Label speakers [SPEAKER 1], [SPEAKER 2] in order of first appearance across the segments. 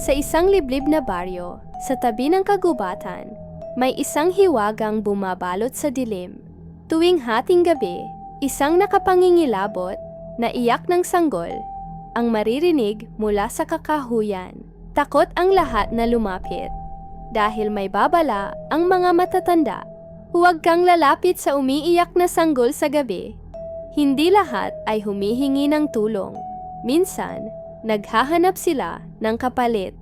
[SPEAKER 1] Sa isang liblib na baryo, sa tabi ng kagubatan, may isang hiwagang bumabalot sa dilim. Tuwing hating gabi, isang nakapangingilabot na iyak ng sanggol ang maririnig mula sa kakahuyan. Takot ang lahat na lumapit. Dahil may babala ang mga matatanda. Huwag kang lalapit sa umiiyak na sanggol sa gabi. Hindi lahat ay humihingi ng tulong. Minsan, naghahanap sila ng kapalit.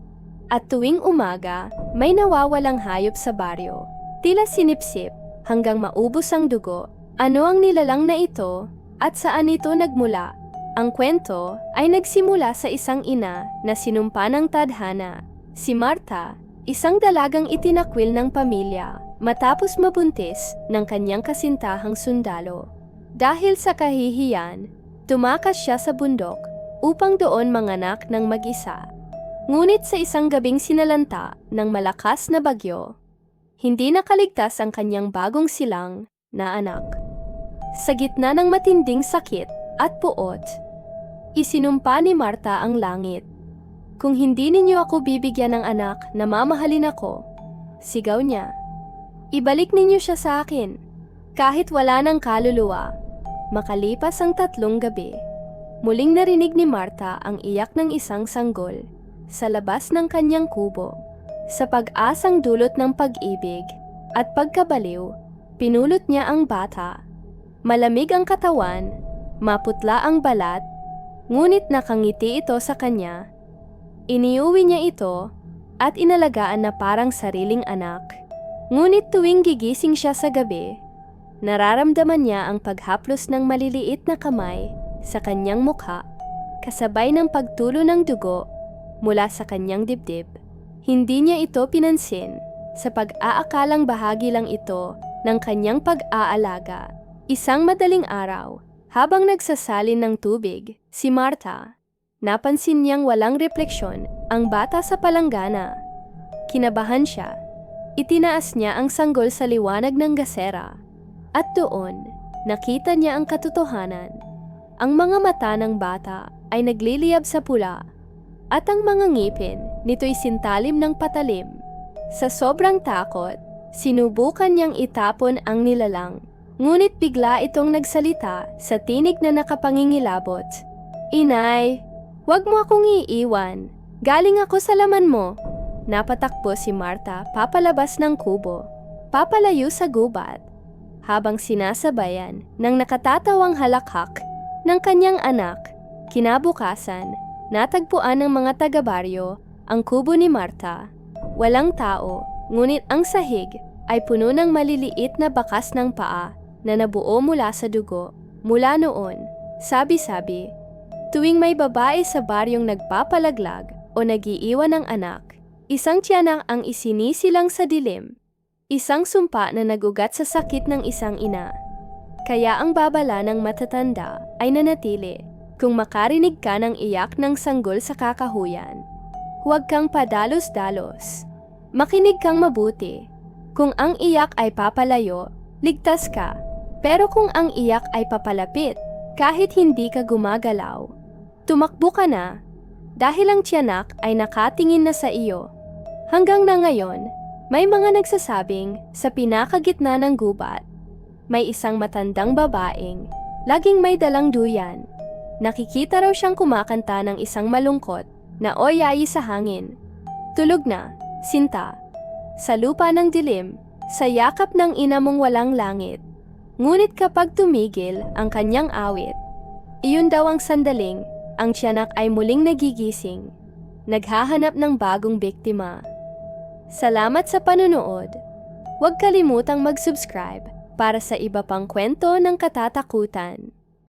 [SPEAKER 1] At tuwing umaga, may nawawalang hayop sa baryo. Tila sinipsip hanggang maubos ang dugo. Ano ang nilalang na ito at saan ito nagmula? Ang kwento ay nagsimula sa isang ina na sinumpa ng tadhana. Si Marta, isang dalagang itinakwil ng pamilya matapos mabuntis ng kanyang kasintahang sundalo. Dahil sa kahihiyan, tumakas siya sa bundok upang doon manganak ng mag-isa. Ngunit sa isang gabing sinalanta ng malakas na bagyo, hindi nakaligtas ang kanyang bagong silang na anak. Sa gitna ng matinding sakit at puot, isinumpa ni Marta ang langit. Kung hindi ninyo ako bibigyan ng anak na mamahalin ako, sigaw niya, ibalik ninyo siya sa akin. Kahit wala ng kaluluwa, makalipas ang tatlong gabi, muling narinig ni Marta ang iyak ng isang sanggol sa labas ng kanyang kubo. Sa pag-asang dulot ng pag-ibig at pagkabaliw, pinulot niya ang bata. Malamig ang katawan, maputla ang balat, ngunit nakangiti ito sa kanya. Iniuwi niya ito at inalagaan na parang sariling anak. Ngunit tuwing gigising siya sa gabi, nararamdaman niya ang paghaplos ng maliliit na kamay sa kanyang mukha, kasabay ng pagtulo ng dugo mula sa kanyang dibdib. Hindi niya ito pinansin sa pag-aakalang bahagi lang ito ng kanyang pag-aalaga. Isang madaling araw, habang nagsasalin ng tubig, si Marta, napansin niyang walang refleksyon ang bata sa palanggana. Kinabahan siya. Itinaas niya ang sanggol sa liwanag ng gasera. At doon, nakita niya ang katotohanan. Ang mga mata ng bata ay nagliliyab sa pula at ang mga ngipin nito'y sintalim ng patalim. Sa sobrang takot, sinubukan niyang itapon ang nilalang. Ngunit bigla itong nagsalita sa tinig na nakapangingilabot. Inay, wag mo akong iiwan. Galing ako sa laman mo. Napatakbo si Marta papalabas ng kubo. Papalayo sa gubat. Habang sinasabayan ng nakatatawang halakhak ng kanyang anak, kinabukasan, natagpuan ng mga taga-baryo ang kubo ni Marta. Walang tao, ngunit ang sahig ay puno ng maliliit na bakas ng paa na nabuo mula sa dugo. Mula noon, sabi-sabi, tuwing may babae sa baryong nagpapalaglag o nagiiwan ng anak, isang tiyanang ang isinisilang sa dilim, isang sumpa na nagugat sa sakit ng isang ina. Kaya ang babala ng matatanda ay nanatili kung makarinig ka ng iyak ng sanggol sa kakahuyan. Huwag kang padalos-dalos. Makinig kang mabuti. Kung ang iyak ay papalayo, ligtas ka. Pero kung ang iyak ay papalapit, kahit hindi ka gumagalaw, tumakbo ka na dahil ang tiyanak ay nakatingin na sa iyo. Hanggang na ngayon, may mga nagsasabing sa pinakagitna ng gubat, may isang matandang babaeng, laging may dalang duyan. Nakikita raw siyang kumakanta ng isang malungkot na oyayi sa hangin. Tulog na, sinta, sa lupa ng dilim, sa yakap ng ina mong walang langit. Ngunit kapag tumigil ang kanyang awit, iyon daw ang sandaling ang tiyanak ay muling nagigising, naghahanap ng bagong biktima. Salamat sa panunood. Huwag kalimutang mag-subscribe para sa iba pang kwento ng katatakutan.